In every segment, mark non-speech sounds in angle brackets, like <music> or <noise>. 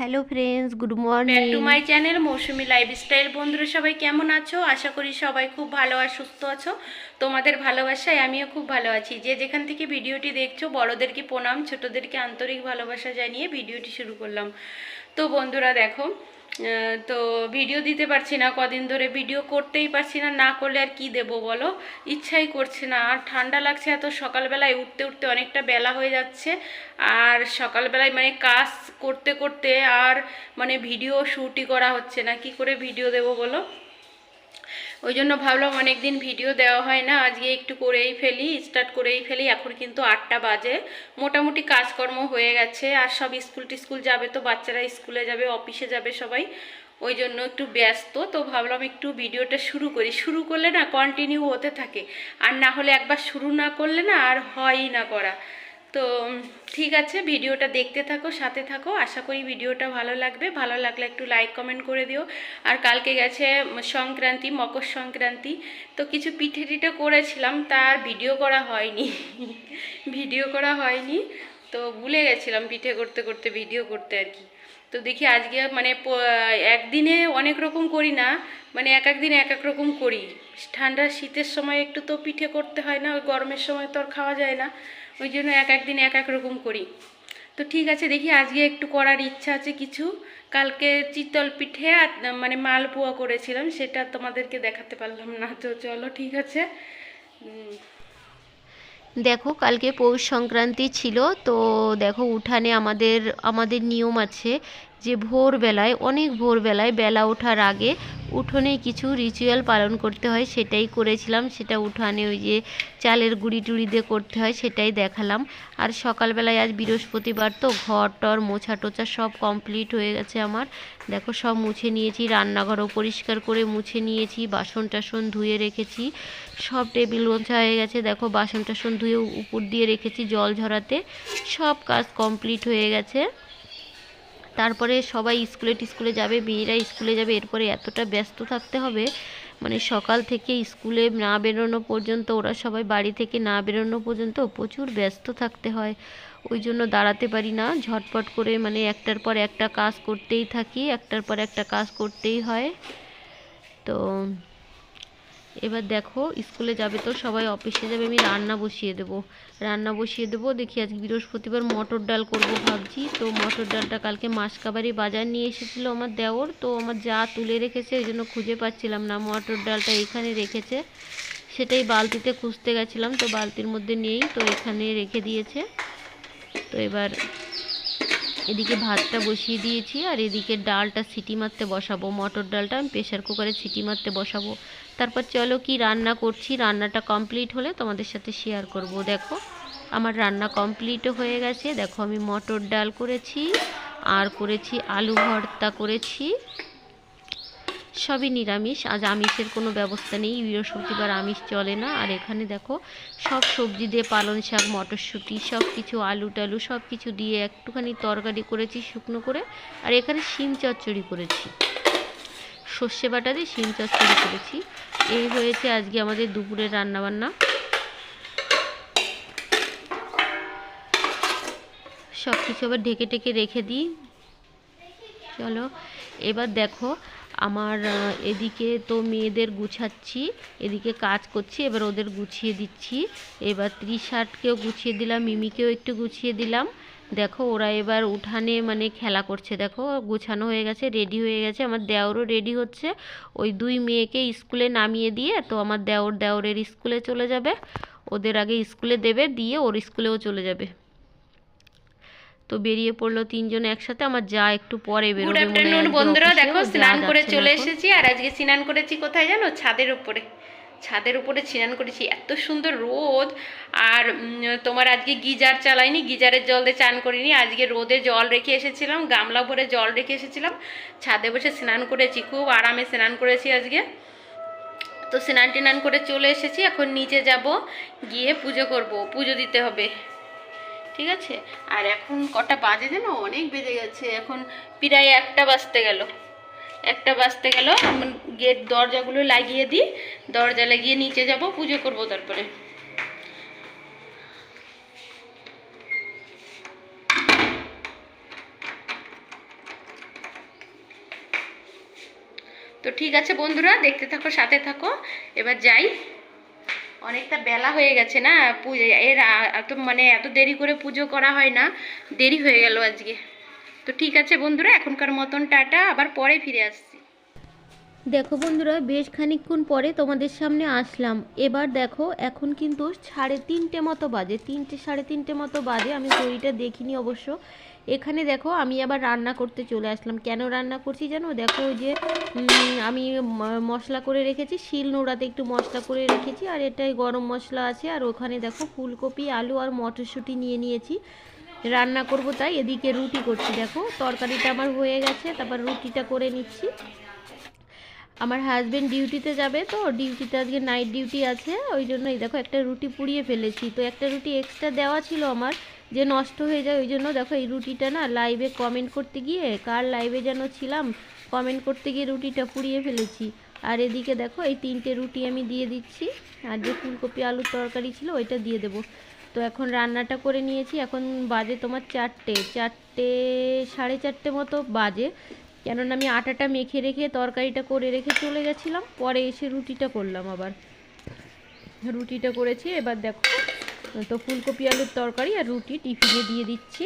Hello friends good morning back to my channel Mousumi lifestyle বন্ধুরা সবাই কেমন আছো? আশা করি সবাই খুব ভালো আর সুস্থ আছো। তোমাদের ভালোবাসায় আমিও খুব ভালো আছি। যে যেখান থেকে ভিডিওটি দেখছ বড়োদেরকে প্রণাম ছোটোদেরকে আন্তরিক ভালোবাসা জানিয়ে ভিডিওটি শুরু করলাম। তো বন্ধুরা দেখো তো ভিডিও দিতে পারছি না, কদিন ধরে ভিডিও করতেই পারছি না না করলে আর কি দেব বলো? ইচ্ছাই করছে না, আর ঠান্ডা লাগছে এত, সকালবেলায় উঠতে উঠতে অনেকটা বেলা হয়ে যাচ্ছে, আর সকালবেলায় মানে কাজ করতে করতে আর মানে ভিডিও শ্যুটই করা হচ্ছে না, কি করে ভিডিও দেব বলো? ওই জন্য ভাবলাম অনেক দিন ভিডিও দেওয়া হয় না, আজকে একটু করেই ফেলি স্টার্ট করেই ফেলি, এখন কিন্তু আটটা বাজে। মোটামুটি কাজকর্ম হয়ে গেছে, আর সব স্কুল টিস্কুল যাবে তো, বাচ্চারা স্কুলে যাবে, অফিসে যাবে সবাই। ওই জন্য একটু ব্যস্ত, তো ভাবলাম একটু ভিডিওটা শুরু করি। শুরু করলে না কন্টিনিউ হতে থাকে। আর না হলে একবার শুরু না করলে না, আর হয়ই না করা। তো ঠিক আছে, ভিডিওটা দেখতে থাকো, সাথে থাকো। আশা করি ভিডিওটা ভালো লাগবে। ভালো লাগলে একটু লাইক কমেন্ট করে দিও। আর কালকে গেছে সংক্রান্তি, মকর সংক্রান্তি। তো কিছু পিঠে টিঠে করেছিলাম, তার ভিডিও করা হয়নি। <laughs> ভিডিও করা হয়নি। তো ভুলে গেছিলাম পিঠে করতে করতে, ভিডিও করতে আর কি। তো দেখি আজকে মানে একদিনে অনেক রকম করি না মানে এক এক দিন এক এক রকম করি। ঠান্ডা শীতের সময় একটু তো পিঠে করতে হয় না, গরমের সময় তো আর খাওয়া যায় না। ওই জন্য এক এক দিন এক এক রকম করি। তো ঠিক আছে, দেখি আজকে একটু করার ইচ্ছা আছে কিছু। কালকে চিতল পিঠে আর মানে মালপোয়া করেছিলাম, সেটা তোমাদেরকে দেখাতে পারলাম না। তো চলো, ঠিক আছে। দেখো, কালকে পৌষ সংক্রান্তি ছিল, তো দেখো উঠানে আমাদের আমাদের নিয়ম আছে যে ভোরবেলায়, অনেক ভোরবেলায় বেলা ওঠার আগে উঠোনে কিছু রিচুয়াল পালন করতে হয়, সেটাই করেছিলাম। সেটা উঠানে ওই যে চালের গুঁড়ি টুড়ি দিয়ে করতে হয়, সেটাই দেখালাম। আর সকালবেলায় আজ বৃহস্পতিবার তো ঘর টর মোছা টোছা সব কমপ্লিট হয়ে গেছে আমার। দেখো সব মুছে নিয়েছি, রান্নাঘরও পরিষ্কার করে মুছে নিয়েছি, বাসন টাসন ধুয়ে রেখেছি, সব টেবিল মোছা হয়ে গেছে। দেখো বাসন টাসন ধুয়ে উপর দিয়ে রেখেছি জল ঝরাতে, সব কাজ কমপ্লিট হয়ে গেছে। তারপরে সবাই স্কুলে টিস্কুলে যাবে, মেয়েরা স্কুলে যাবে, এরপরে এতটা ব্যস্ত থাকতে হবে। মানে সকাল থেকে স্কুলে না বেরোনো পর্যন্ত, ওরা সবাই বাড়ি থেকে না বেরোনো পর্যন্ত প্রচুর ব্যস্ত থাকতে হয়। ওই জন্য দাঁড়াতে পারি না, ঝটপট করে মানে একটার পর একটা কাজ করতেই থাকি, একটার পর একটা কাজ করতেই হয়। তো এবার দেখো, স্কুলে যাবে তো সবাই, অফিসে যাবে, আমি রান্না বসিয়ে দেবো। রান্না বসিয়ে দেবো, দেখি আজকে বৃহস্পতিবার মটর ডাল করব ভাবছি। তো মটর ডালটা কালকে মাসকাবারি বাজার নিয়ে এসেছিল আমার দেওর। তো আমার যা তুলে রেখেছে ওই জন্য খুঁজে পাচ্ছিলাম না। মটর ডালটা এখানে রেখেছে। সেটাই বালতিতে খুঁজতে গেছিলাম, তো বালতির মধ্যে নেই, তো এখানে রেখে দিয়েছে। তো এবার এদিকে ভাতটা বসিয়ে দিয়েছি, আর এদিকে ডালটা সিটি মারতে বসাবো। মটর ডালটা আমি প্রেশার কুকারে সিটি মারতে বসাবো। তারপর চলো কি রান্না করছি, রান্নাটা কমপ্লিট হলে তোমাদের সাথে শেয়ার করব। দেখো, আমার রান্না কমপ্লিটও হয়ে গেছে। দেখো, আমি মটর ডাল করেছি, আর করেছি আলু ভর্তা করেছি। সবই নিরামিষ, আজ আমিষের কোনো ব্যবস্থা নেই, বৃহস্পতিবার আমিষ চলে না। আর এখানে দেখো, সব সবজি দিয়ে পালং শাক, মটরশুঁটি সব কিছু আলু টালু সব কিছু দিয়ে একটুখানি তরকারি করেছি, শুকনো করে। আর এখানে শিম চচ্চড়ি করেছি। সর্ষে বাটা দিয়ে শিম চচ্চড়ি করেছি। এই হয়েছে আজকে আমাদের দুপুরের রান্নাবান্না। সব কিছু আবার ঢেকে টেকে রেখে দিই। চলো, এবার দেখো, আমার এদিকে তো মেয়েদের গুছাচ্ছি, এদিকে কাজ করছি, এবার ওদের গুছিয়ে দিচ্ছি। এবার ত্রিশার্টকেও গুছিয়ে দিলাম, মিমিকেও একটু গুছিয়ে দিলাম। দেখো ওরা এবার উঠানে মানে খেলা করছে। দেখো গোছানো হয়ে গেছে রেডি হয়ে গেছে। আমার দেওরও রেডি হচ্ছে। ওই দুই মেয়েকে স্কুলে নামিয়ে দিয়ে তো আমার দেওর দেওরের স্কুলে চলে যাবে। ওদের আগে স্কুলে দেবে দিয়ে ওর স্কুলেও চলে যাবে। তো বেরিয়ে পড়ল তিনজন একসাথে। আমার যা একটু পরে বেরোবে বন্ধুরা। দেখো স্নান করে চলে এসেছি। আর আজকে স্নান করেছি কোথায় জানো? ছাদের উপরে। ছাদের উপরে স্নান করেছি, এত সুন্দর রোদ। আর তোমার আজকে গিজার চালাইনি, গিজারের জল দিয়ে চান করিনি। আজকে রোদে জল রেখে এসেছিলাম, গামলা ভরে জল রেখে এসেছিলাম। ছাদে বসে স্নান করেছি, খুব আরামে স্নান করেছি আজকে। তো স্নান টিনান করে চলে এসেছি, এখন নিচে যাব, গিয়ে পুজো করব, পুজো দিতে হবে। ঠিক আছে? আর এখন কটা বাজে যেন? অনেক বেজে গেছে। এখন প্রায় একটা বাজতে গেল। একটা বাজতে গেল গেট দরজাগুলো লাগিয়ে দিই, দরজা লাগিয়ে নিচে যাব, পুজো করব তারপরে। তো ঠিক আছে বন্ধুরা, দেখতে থাকো, সাথে থাকো। এবার যাই। অনেকটা বেলা হয়ে গেছে না, পুজো, এর এত মানে এত দেরি করে পুজো করা হয় না, দেরি হয়ে গেল আজকে। তো ঠিক আছে বন্ধুরা, এখনকার মতন টাটা, আবার পরে ফিরে আসছি। দেখো বন্ধুরা, বেশ খানিকক্ষণ পরে তোমাদের সামনে আসলাম। এবার দেখো, এখন কিন্তু সাড়ে তিনটে মতো বাজে, তিনটে, সাড়ে তিনটে মতো বাজে, আমি ঘড়িটা দেখিনি অবশ্য। এখানে দেখো, আমি আবার রান্না করতে চলে আসলাম। কেন রান্না করছি জানো? দেখো যে আমি মশলা করে রেখেছি, শিল নোড়াতে একটু মশলা করে রেখেছি, আর এটাই গরম মশলা আছে। আর ওখানে দেখো, ফুলকপি, আলু আর মটরশুঁটি নিয়ে নিয়েছি। রান্না করব তাই, এদিকে রুটি করছি। দেখো, তরকারিটা আমার হয়ে গেছে, তারপর রুটিটা করে নিচ্ছি। আমার হাজবেন্ড ডিউটিতে যাবে তো ডিউটিতে আজকে নাইট ডিউটি আছে, ওই জন্য এই দেখো একটা রুটি পুড়িয়ে ফেলেছি। তো একটা রুটি এক্সট্রা দেওয়া ছিল আমার, যে নষ্ট হয়ে যায়, ওই জন্য দেখো এই রুটিটা না লাইভে কমেন্ট করতে গিয়ে, কার লাইভে যেন ছিলাম কমেন্ট করতে গিয়ে রুটিটা পুড়িয়ে ফেলেছি। আর এদিকে দেখো এই তিনটে রুটি আমি দিয়ে দিচ্ছি, আর যে ফুলকপি আলুর তরকারি ছিল, ওইটা দিয়ে দেবো। তো এখন রান্নাটা করে নিয়েছি। এখন বাজে তোমার চারটে। চারটে, সাড়ে চারটে মতো বাজে। কেননা আমি আটাটা মেখে রেখে তরকারিটা করে রেখে চলে গেছিলাম। পরে এসে রুটিটা করলাম আবার। রুটিটা করেছি। এবার দেখো, তো ফুলকপি আলুর তরকারি আর রুটি টিফিনে দিয়ে দিচ্ছি।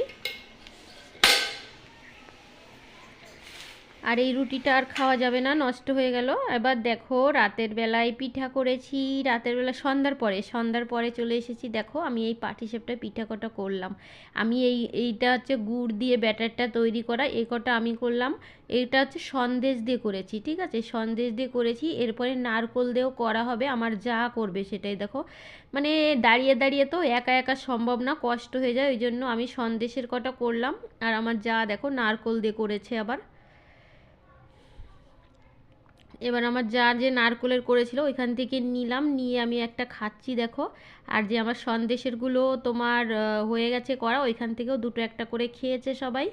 আর এই রুটিটা আর খাওয়া যাবে না, নষ্ট হয়ে গেল। এবার দেখো রাতের বেলায় পিঠা করেছি, রাতের বেলা সন্ধ্যার পরে সন্ধ্যার পরে চলে এসেছি। দেখো আমি এই পাটিসাপটা পিঠা কটা করলাম। আমি এই, এইটা হচ্ছে গুড় দিয়ে ব্যাটারটা তৈরি করা, এই কটা আমি করলাম। এইটা হচ্ছে সন্দেশ দিয়ে করেছি, ঠিক আছে? সন্দেশ দিয়ে করেছি, এরপরে নারকোল দিয়েও করা হবে, আমার যা করবে সেটাই দেখো। মানে দাঁড়িয়ে দাঁড়িয়ে তো একা একা সম্ভব না, কষ্ট হয়ে যায়, ওই জন্য আমি সন্দেশের কটা করলাম। আর আমার যা দেখো নারকোল দিয়ে করেছে আবার। এবার আমার যা যে নারকোলের করেছিল ওইখান থেকে নিলাম নিয়ে আমি একটা খাচ্ছি দেখো। আর যে আমার সন্দেশেরগুলো তোমার হয়ে গেছে করা ওইখান থেকেও দুটো একটা করে খেয়েছে সবাই।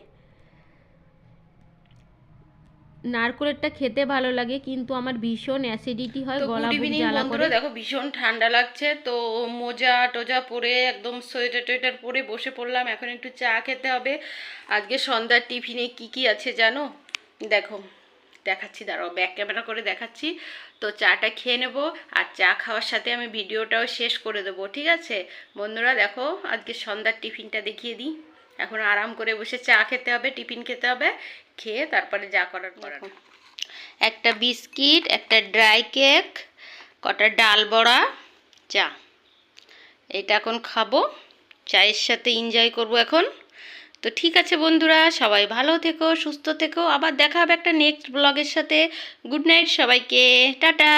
নারকোলেরটা খেতে ভালো লাগে কিন্তু আমার ভীষণ অ্যাসিডিটি হয় গলা জ্বালা করে। দেখো ভীষণ ঠান্ডা লাগছে তো মোজা টোজা পরে একদম সোয়েটার টোয়েটার পরে বসে পড়লাম এখন একটু চা খেতে হবে। আজকে সন্ধ্যার টিফিনে কি কি আছে জানো? দেখো। দেখাচ্ছি দাঁড়াও ব্যাক ক্যামেরা করে দেখাচ্ছি। তো চাটা খেয়ে নেব আর চা খাওয়ার সাথে আমি ভিডিওটাও শেষ করে দেবো ঠিক আছে? বন্ধুরা দেখো আজকে সন্ধ্যার টিফিনটা দেখিয়ে দিই। এখন আরাম করে বসে চা খেতে হবে টিফিন খেতে হবে খেয়ে তারপরে যা করার করার। একটা বিস্কিট একটা ড্রাই কেক কটা ডাল বড়া চা এটা এখন খাব চায়ের সাথে এনজয় করব এখন। তো ঠিক আছে বন্ধুরা, সবাই ভালো থেকো, সুস্থ থেকো। আবার দেখা হবে একটা নেক্সট ব্লগের সাথে। গুড নাইট সবাইকে। টাটা।